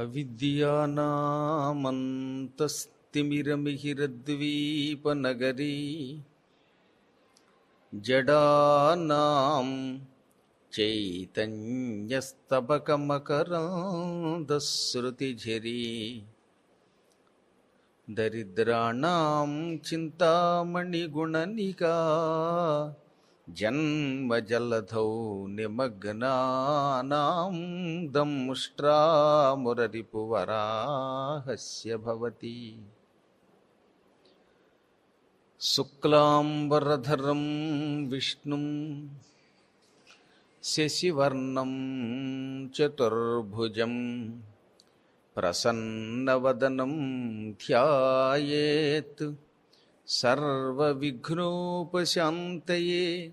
అవిద్యానామంతస్తిమిరమిహిరద్వీపనగరీ జడానాం చైతన్యస్తబకమకరాంధశ్రుతిఝరీ దరిద్రాణం చింతామణిగుణనికా జన్మజలధౌ నిమగ్నానాం దంష్ట్రామురరిపువరాహస్య భవతి. శుక్లాంబరధరం విష్ణుం శశివర్ణం చతుర్భుజం ప్రసన్నవదనం ధ్యాయేత్. సర్వవిఘ్నోపశాంతయే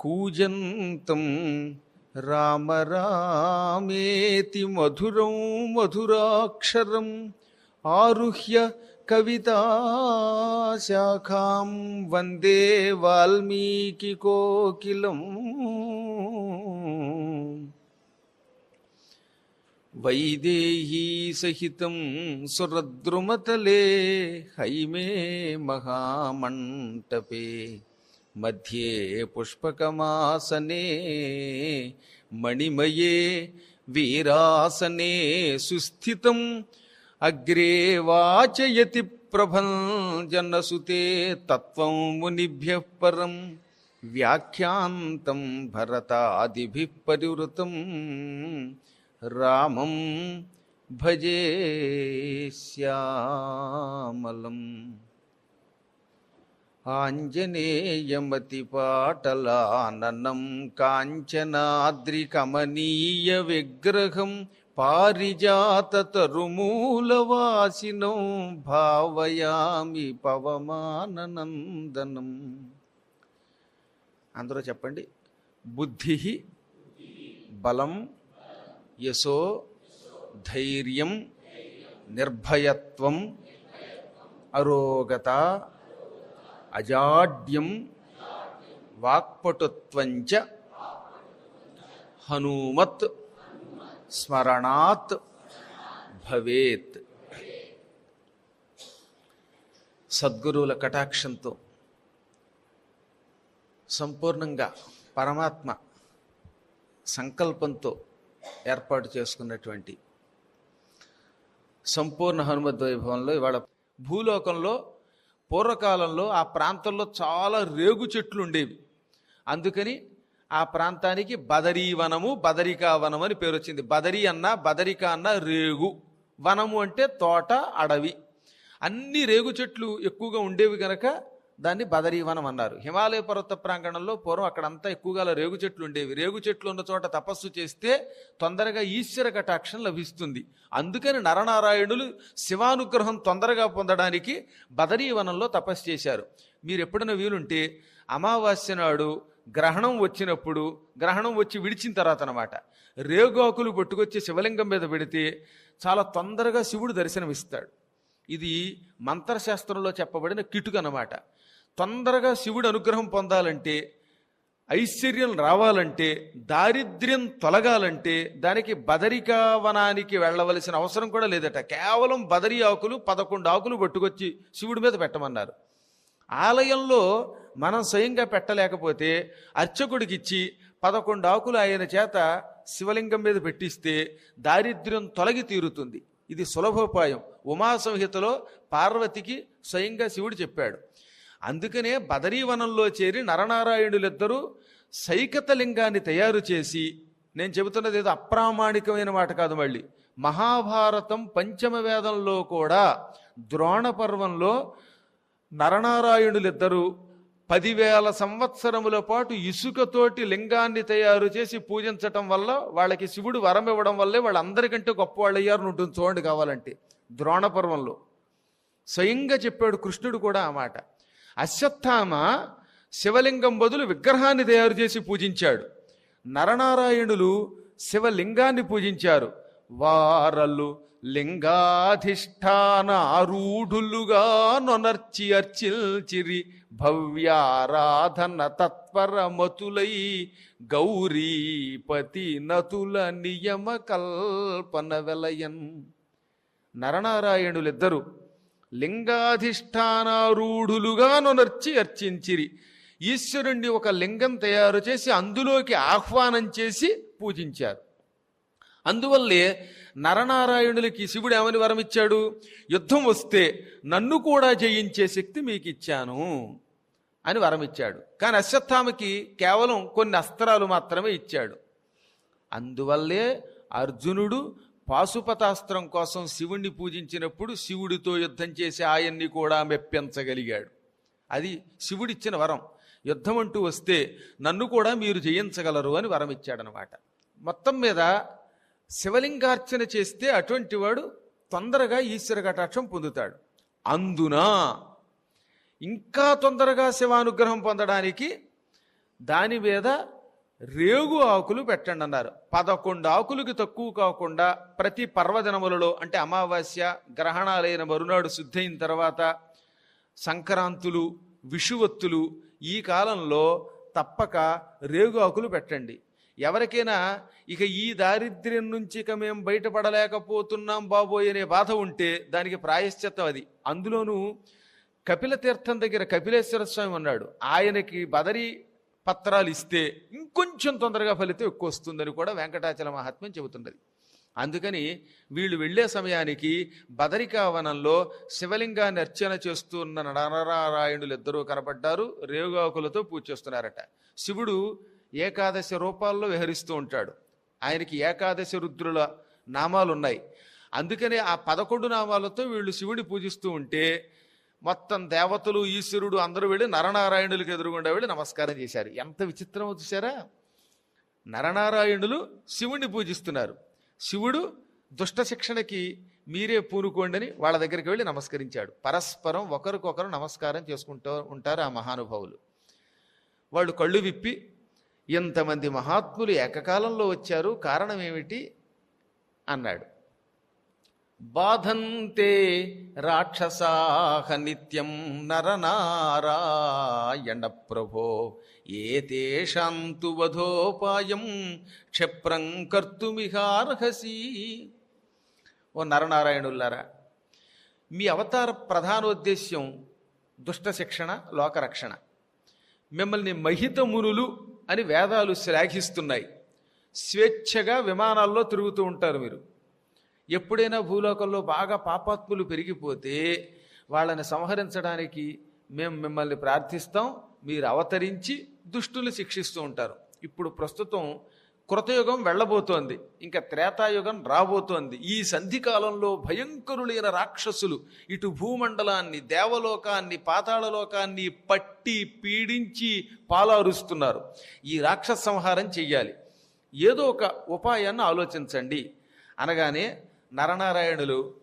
कूजन्तं राम रामेति मधुरं मधुराक्षरम् आरुह्य कविताशाखां वन्दे वाल्मीकिकोकिलम्। वैदेहीसहितं सुरद्रुमतले हैमे महामण्टपे मध्ये पुष्पकमासने, मणिमये वीरासने सुस्थितम् अग्रे वाचयति प्रभञ्जनसुते तत्त्वं मुनिभ्यः परं, व्याख्यान्तं भरतादिभिः परिवृतं, रामं भजे श्यामलम्। ఆంజనేయమతి పాటలాననం కాంచనాద్రి కమనీయ విగ్రహం పారిజాత పారిజాతతరుమూలవాసినం భావయామి పవమాననందనం. అందరూ చెప్పండి. బుద్ధి బలం యశో ధైర్యం నిర్భయత్వం అరోగత అజాడ్యం వాక్పటుత్వంచ హనుమత్ స్మరణాత్ భవేత్. సద్గురువుల కటాక్షంతో సంపూర్ణంగా పరమాత్మ సంకల్పంతో ఏర్పాటు చేసుకున్నటువంటి సంపూర్ణ హనుమద్ వైభవంలో ఇవాళ భూలోకంలో పూర్వకాలంలో ఆ ప్రాంతంలో చాలా రేగు చెట్లు ఉండేవి. అందుకని ఆ ప్రాంతానికి బదరీవనము బదరికా వనం అని పేరు వచ్చింది. బదరీ అన్న బదరిక అన్న రేగు. వనము అంటే తోట అడవి. అన్ని రేగు చెట్లు ఎక్కువగా ఉండేవి గనక దాన్ని బదరీవనం అన్నారు. హిమాలయ పర్వత ప్రాంగణంలో పూర్వం అక్కడంతా ఎక్కువగా రేగు చెట్లు ఉండేవి. రేగు చెట్లు ఉన్న చోట తపస్సు చేస్తే తొందరగా ఈశ్వర కటాక్షం లభిస్తుంది. అందుకని నరనారాయణులు శివానుగ్రహం తొందరగా పొందడానికి బదరీవనంలో తపస్సు చేశారు. మీరు ఎప్పుడైనా వీలుంటే అమావాస్య నాడు గ్రహణం వచ్చినప్పుడు గ్రహణం వచ్చి విడిచిన తర్వాత అనమాట రేగాకులు పట్టుకొచ్చి శివలింగం మీద పెడితే చాలా తొందరగా శివుడు దర్శనమిస్తాడు. ఇది మంత్రశాస్త్రంలో చెప్పబడిన కిటుకు అనమాట తొందరగా శివుడు అనుగ్రహం పొందాలంటే ఐశ్వర్యం రావాలంటే దారిద్ర్యం తొలగాలంటే దానికి బదరికావనానికి వెళ్ళవలసిన అవసరం కూడా లేదట. కేవలం బదరి ఆకులు పదకొండు ఆకులు పట్టుకొచ్చి శివుడి మీద పెట్టమన్నారు. ఆలయంలో మనం స్వయంగా పెట్టలేకపోతే అర్చకుడికి ఇచ్చి పదకొండు ఆకులు ఆయన చేత శివలింగం మీద పెట్టిస్తే దారిద్ర్యం తొలగి తీరుతుంది. ఇది సులభోపాయం. ఉమా సంహితలో పార్వతికి స్వయంగా శివుడు చెప్పాడు. అందుకనే బదరీవనంలో చేరి నరనారాయణులిద్దరూ సైకత లింగాన్ని తయారు చేసి నేను చెబుతున్నది ఏదో అప్రామాణికమైన మాట కాదు మళ్ళీ మహాభారతం పంచమ వేదంలో కూడా ద్రోణ పర్వంలో నరనారాయణులిద్దరూ పదివేల సంవత్సరముల పాటు ఇసుకతోటి లింగాన్ని తయారు చేసి పూజించటం వల్ల వాళ్ళకి శివుడు వరం ఇవ్వడం వల్లే వాళ్ళందరికంటే గొప్పవాళ్ళు అయ్యారు ఉంటుంది చూడండి కావాలంటే ద్రోణ పర్వంలో. స్వయంగా చెప్పాడు కృష్ణుడు కూడా ఆ మాట. అశ్వత్థామ శివలింగం బదులు విగ్రహాన్ని తయారు చేసి పూజించాడు. నరనారాయణులు శివలింగాన్ని పూజించారు. వారలు లింగాధిష్టాన ఆరూఢులుగా నొనర్చి అర్చిల్చిరి భవ్యారాధన తత్పరమతులై గౌరీపతి నతుల నియమ కల్పన వెలయన్. నరనారాయణులిద్దరూ లింగాధిష్టానారూఢులుగా నొనర్చి అర్చించిరి. ఈశ్వరుణ్ణి ఒక లింగం తయారు చేసి అందులోకి ఆహ్వానం చేసి పూజించారు. అందువల్లే నరనారాయణులకి శివుడు ఏమని వరమిచ్చాడు యుద్ధం వస్తే నన్ను కూడా జయించే శక్తి మీకు ఇచ్చాను అని వరమిచ్చాడు కానీ అశ్వత్థామకి కేవలం కొన్ని అస్త్రాలు మాత్రమే ఇచ్చాడు. అందువల్లే అర్జునుడు పాశుపతాస్త్రం కోసం శివుణ్ణి పూజించినప్పుడు శివుడితో యుద్ధం చేసి ఆయన్ని కూడా మెప్పించగలిగాడు. అది శివుడిచ్చిన వరం. యుద్ధం అంటూ వస్తే నన్ను కూడా మీరు జయించగలరు అని వరం ఇచ్చాడనమాట మొత్తం మీద శివలింగార్చన చేస్తే అటువంటి వాడు తొందరగా ఈశ్వర కటాక్షం పొందుతాడు. అందున ఇంకా తొందరగా శివానుగ్రహం పొందడానికి దాని మీద రేగు ఆకులు పెట్టండి అన్నారు. పదకొండు ఆకులకి తక్కువ కాకుండా ప్రతి పర్వదినములలో అంటే అమావాస్య గ్రహణాలైన మరునాడు శుద్ధైన తర్వాత సంక్రాంతులు విషువత్తులు ఈ కాలంలో తప్పక రేగు ఆకులు పెట్టండి. ఎవరికైనా ఇక ఈ దారిద్ర్యం నుంచి ఇక మేము బయటపడలేకపోతున్నాం బాబోయ్ అనే బాధ ఉంటే దానికి ప్రాయశ్చిత్తం అది. అందులోనూ కపిల తీర్థం దగ్గర కపిలేశ్వర స్వామి ఉన్నాడు. ఆయనకి బదరి పత్రాలు ఇస్తే ఇంకొంచెం తొందరగా ఫలితం ఎక్కువ వస్తుందని కూడా వెంకటాచల మహాత్మ్యం చెబుతున్నది. అందుకని వీళ్ళు వెళ్ళే సమయానికి బదరికావనంలో శివలింగాన్ని అర్చన చేస్తున్న నరనారాయణులు ఇద్దరూ కనపడ్డారు. రేవుగాకులతో పూజ చేస్తున్నారట. శివుడు ఏకాదశి రూపాల్లో విహరిస్తూ ఉంటాడు. ఆయనకి ఏకాదశి రుద్రుల నామాలు ఉన్నాయి అందుకనే ఆ పదకొండు నామాలతో వీళ్ళు శివుడి పూజిస్తూ ఉంటే మొత్తం దేవతలు ఈశ్వరుడు అందరూ వెళ్ళి నరనారాయణులకు ఎదురుగుండా వెళ్ళి నమస్కారం చేశారు. ఎంత విచిత్రమో చూసారా నరనారాయణులు శివుణ్ణి పూజిస్తున్నారు. శివుడు దుష్ట శిక్షణకి మీరే పూనుకోండి అని వాళ్ళ దగ్గరికి వెళ్ళి నమస్కరించాడు. పరస్పరం ఒకరికొకరు నమస్కారం చేసుకుంటూ ఉంటారు ఆ మహానుభావులు. వాళ్ళు కళ్ళు విప్పి ఇంతమంది మహాత్ములు ఏకకాలంలో వచ్చారు కారణం ఏమిటి? అన్నాడు. బాధంతే రాక్షసాహ నిత్యం నరనారాయణ ప్రభో ఏతేషాంతు వధోపాయం క్షిప్రం కర్తుమిహార్హసి. ఓ నరనారాయణులారా మీ అవతార ప్రధానోద్దేశ్యం దుష్ట శిక్షణ లోకరక్షణ. మిమ్మల్ని మహిత మునులు అని వేదాలు శ్లాఘిస్తున్నాయి. స్వేచ్ఛగా విమానాల్లో తిరుగుతూ ఉంటారు మీరు. ఎప్పుడైనా భూలోకంలో బాగా పాపాత్ములు పెరిగిపోతే వాళ్ళని సంహరించడానికి మేము మిమ్మల్ని ప్రార్థిస్తాం మీరు అవతరించి దుష్టులు శిక్షిస్తూ ఉంటారు. ఇప్పుడు ప్రస్తుతం కృతయుగం వెళ్ళబోతోంది ఇంకా త్రేతాయుగం రాబోతోంది. ఈ సంధికాలంలో భయంకరులైన రాక్షసులు ఇటు భూమండలాన్ని దేవలోకాన్ని పాతాళలోకాన్ని పట్టి పీడించి పాలారుస్తున్నారు. ఈ రాక్షస సంహారం చెయ్యాలి. ఏదో ఒక ఉపాయాన్ని ఆలోచించండి. అనగానే నరనారాయణులు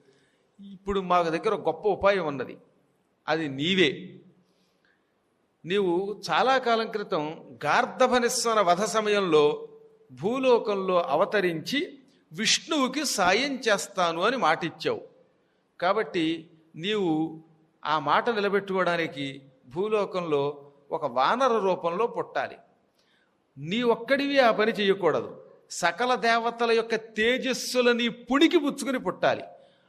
ఇప్పుడు మా దగ్గర గొప్ప ఉపాయం ఉన్నది. అది నీవే. నీవు చాలా కాలం క్రితం గార్ధభనిస్వర వధ సమయంలో భూలోకంలో అవతరించి విష్ణువుకి సాయం చేస్తాను అని మాటిచ్చావు. కాబట్టి నీవు ఆ మాట నిలబెట్టుకోవడానికి భూలోకంలో ఒక వానర రూపంలో పుట్టాలి. నీ ఒక్కడివి ఆ పని చేయకూడదు. సకల దేవతల యొక్క తేజస్సులని పుణికి పుచ్చుకుని పుట్టాలి.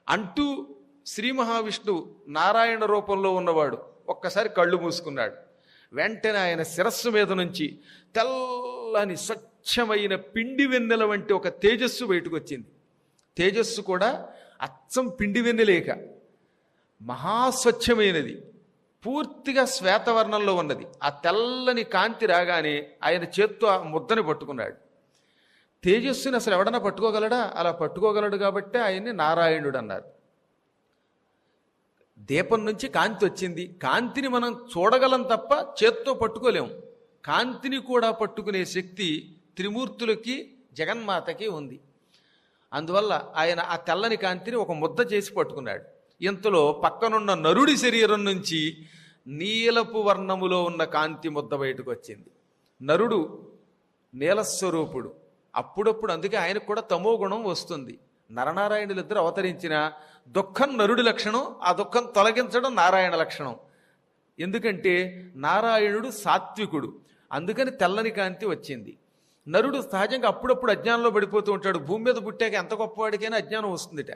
అంటూ శ్రీ మహావిష్ణువు నారాయణ రూపంలో ఉన్నవాడు ఒక్కసారి కళ్ళు మూసుకున్నాడు. వెంటనే ఆయన శిరస్సు మీద నుంచి తెల్లని స్వచ్ఛమైన పిండి వెన్నెల వంటి ఒక తేజస్సు బయటకు వచ్చింది తేజస్సు కూడా అచ్చం పిండి వెన్నెలేక మహాస్వచ్ఛమైనది. పూర్తిగా శ్వేతవర్ణంలో ఉన్నది. ఆ తెల్లని కాంతి రాగానే ఆయన చేత్తో ఆ ముద్దని పట్టుకున్నాడు. తేజస్సుని అసలు ఎవడన్నా పట్టుకోగలడా? అలా పట్టుకోగలడు కాబట్టి ఆయన్ని నారాయణుడు అన్నారు దీపం నుంచి కాంతి వచ్చింది. కాంతిని మనం చూడగలం తప్ప చేత్తో పట్టుకోలేము. కాంతిని కూడా పట్టుకునే శక్తి త్రిమూర్తులకి జగన్మాతకి ఉంది. అందువల్ల ఆయన ఆ తెల్లని కాంతిని ఒక ముద్ద చేసి పట్టుకున్నాడు. ఇంతలో పక్కనున్న నరుడి శరీరం నుంచి నీలపు వర్ణములో ఉన్న కాంతి ముద్ద బయటకు వచ్చింది. నరుడు నీలస్వరూపుడు. అప్పుడప్పుడు అందుకే ఆయనకు కూడా తమో గుణం వస్తుంది. నరనారాయణులు ఇద్దరు అవతరించిన దుఃఖం నరుడి లక్షణం ఆ దుఃఖం తొలగించడం నారాయణ లక్షణం. ఎందుకంటే నారాయణుడు సాత్వికుడు అందుకని తెల్లని కాంతి వచ్చింది. నరుడు సహజంగా అప్పుడప్పుడు అజ్ఞానంలో పడిపోతూ ఉంటాడు. భూమి మీద పుట్టాక ఎంత గొప్పవాడికైనా అజ్ఞానం వస్తుందిట.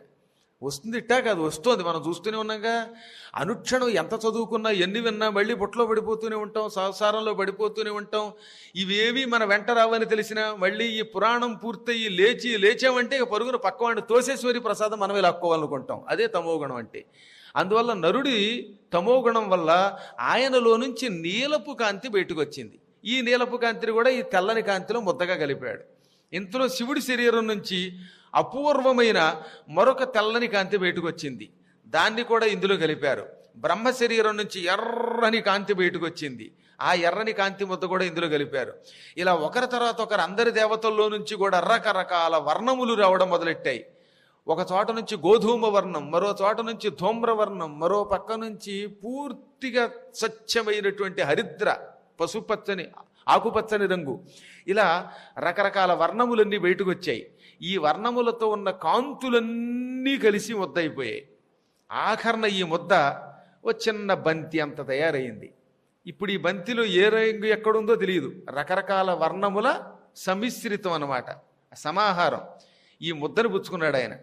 వస్తుంది ఇట్టా కాదు వస్తుంది. మనం చూస్తూనే ఉన్నాగా. అనుక్షణం ఎంత చదువుకున్నా ఎన్ని విన్నా మళ్ళీ బుట్టలో పడిపోతూనే ఉంటాం సంసారంలో పడిపోతూనే ఉంటాం. ఇవేవి మన వెంట రావని తెలిసినా మళ్ళీ ఈ పురాణం పూర్తయి లేచి లేచామంటే ఇక పరుగున పక్కవాడిని తోసేశ్వరి ప్రసాదం మనమే లాక్కోవాలనుకుంటాం అదే తమోగుణం అంటే. అందువల్ల నరుడి తమోగుణం వల్ల ఆయనలో నుంచి నీలపు కాంతి బయటకు వచ్చింది ఈ నీలపు కాంతిని కూడా ఈ తెల్లని కాంతిలో ముద్దగా కలిపాడు. ఇంతలో శివుడి శరీరం నుంచి అపూర్వమైన మరొక తెల్లని కాంతి బయటకు వచ్చింది దాన్ని కూడా ఇందులో కలిపారు. బ్రహ్మ శరీరం నుంచి ఎర్రని కాంతి బయటకు వచ్చింది ఆ ఎర్రని కాంతి ముద్ద కూడా ఇందులో కలిపారు. ఇలా ఒకరి తర్వాత ఒకరు అందరి దేవతల్లో నుంచి కూడా రకరకాల వర్ణములు రావడం మొదలెట్టాయి. ఒక చోట నుంచి గోధూమ వర్ణం మరో చోట నుంచి ధూమ్రవర్ణం మరో పక్క నుంచి పూర్తిగా స్వచ్ఛమైనటువంటి హరిద్ర పశుపచ్చని ఆకుపచ్చని రంగు. ఇలా రకరకాల వర్ణములన్నీ బయటకు వచ్చాయి ఈ వర్ణములతో ఉన్న కాంతులన్నీ కలిసి ముద్ద అయిపోయాయి ఆఖరణ ఈ ముద్ద ఓ చిన్న బంతి అంత తయారైంది ఇప్పుడు ఈ బంతిలో ఏ రంగు ఎక్కడుందో తెలియదు రకరకాల వర్ణముల సమిశ్రితం అన్నమాట. సమాహారం. ఈ ముద్దను పుచ్చుకున్నాడు ఆయన.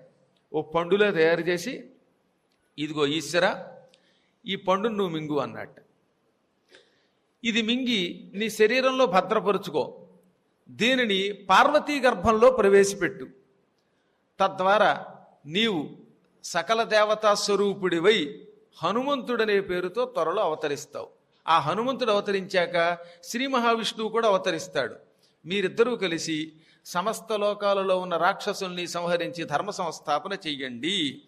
ఓ పండులా తయారు చేసి ఇదిగో ఈశ్వర ఈ పండును నువ్వు మింగు అన్నట్టు. ఇది మింగి నీ శరీరంలో భద్రపరుచుకో. దీనిని పార్వతీ గర్భంలో ప్రవేశపెట్టు. తద్వారా నీవు సకల దేవతా స్వరూపుడివై హనుమంతుడనే పేరుతో త్వరలో అవతరిస్తావు. ఆ హనుమంతుడు అవతరించాక శ్రీ మహావిష్ణువు కూడా అవతరిస్తాడు. మీరిద్దరూ కలిసి సమస్త లోకాలలో ఉన్న రాక్షసుల్ని సంహరించి ధర్మ సంస్థాపన చెయ్యండి.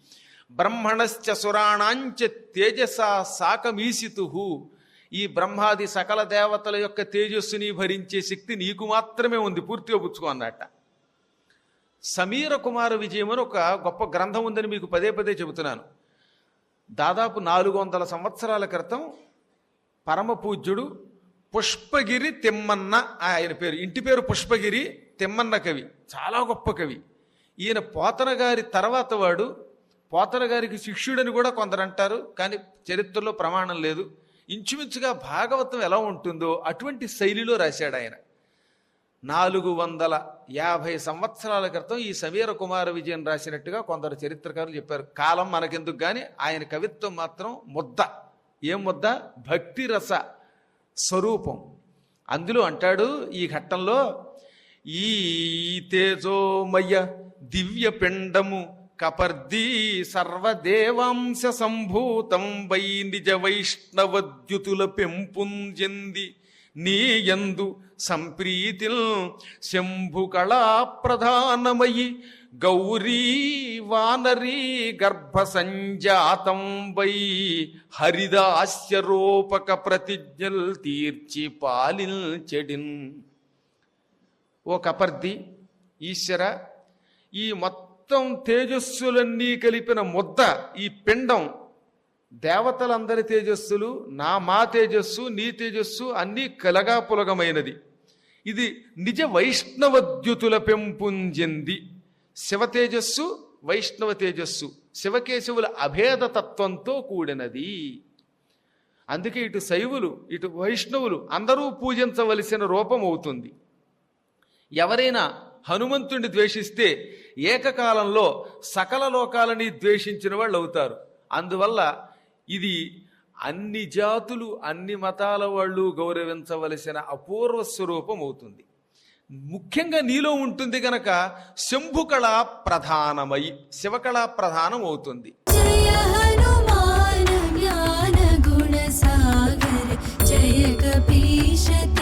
బ్రహ్మణశ్చ సురాణాంచ తేజసా సాకమీసితు. ఈ బ్రహ్మాది సకల దేవతల యొక్క తేజస్సుని భరించే శక్తి నీకు మాత్రమే ఉంది. పూర్తిగా పుచ్చుకో అన్నట్ట. సమీర కుమార విజయం అని ఒక గొప్ప గ్రంథం ఉందని మీకు పదే పదే చెబుతున్నాను. దాదాపు నాలుగు వందల సంవత్సరాల క్రితం పరమ పూజ్యుడు పుష్పగిరి తిమ్మన్న ఆయన పేరు. ఇంటి పేరు పుష్పగిరి తిమ్మన్న కవి. చాలా గొప్ప కవి. ఈయన పోతన గారి తర్వాత వాడు పోతన గారికి శిష్యుడని కూడా కొందరు అంటారు కానీ చరిత్రలో ప్రమాణం లేదు. ఇంచుమించుగా భాగవతం ఎలా ఉంటుందో అటువంటి శైలిలో రాశాడు ఆయన. నాలుగు వందల యాభై సంవత్సరాల క్రితం ఈ సమీర కుమార విజయం రాసినట్టుగా కొందరు చరిత్రకారులు చెప్పారు. కాలం మనకెందుకు కానీ ఆయన కవిత్వం మాత్రం ముద్ద. ఏం ముద్ద? భక్తి రస స్వరూపం. అందులో అంటాడు ఈ ఘట్టంలో ఈ తేజోమయ దివ్య పిండము కపర్దీ సర్వదేవాంశ సంభూతం వై నిజ వైష్ణవద్యుతుల పెంపుంజంది నీయందు సంప్రీతిల్ శంభు కళా ప్రధానమయి. గౌరీ వానరీ గర్భ సంజాతం వై హరిదాస్యరూపక ప్రతిజ్ఞల్ తీర్చి పాలిల్ చెడిన్. ఓ కపర్ది ఈశ్వర ఈ మొత్తం మొత్తం తేజస్సులన్నీ కలిపిన ముద్ద ఈ పిండం దేవతలందరి తేజస్సులు నా మా తేజస్సు నీ తేజస్సు అన్నీ కలగాపులగమైనది ఇది నిజ వైష్ణవద్యుతుల పెంపుంజింది. శివ తేజస్సు వైష్ణవ తేజస్సు శివకేశవుల అభేద తత్వంతో కూడినది. అందుకే ఇటు శైవులు ఇటు వైష్ణవులు అందరూ పూజించవలసిన రూపం అవుతుంది ఎవరైనా హనుమంతుణ్ణి ద్వేషిస్తే ఏకకాలంలో సకల లోకాలని ద్వేషించిన వాళ్ళు అవుతారు. అందువల్ల ఇది అన్ని జాతులు అన్ని మతాల వాళ్ళు గౌరవించవలసిన అపూర్వ స్వరూపం అవుతుంది. ముఖ్యంగా నీలో ఉంటుంది గనక శంభుకళ ప్రధానమై శివకళ ప్రధానం అవుతుంది. జయ కపీషతి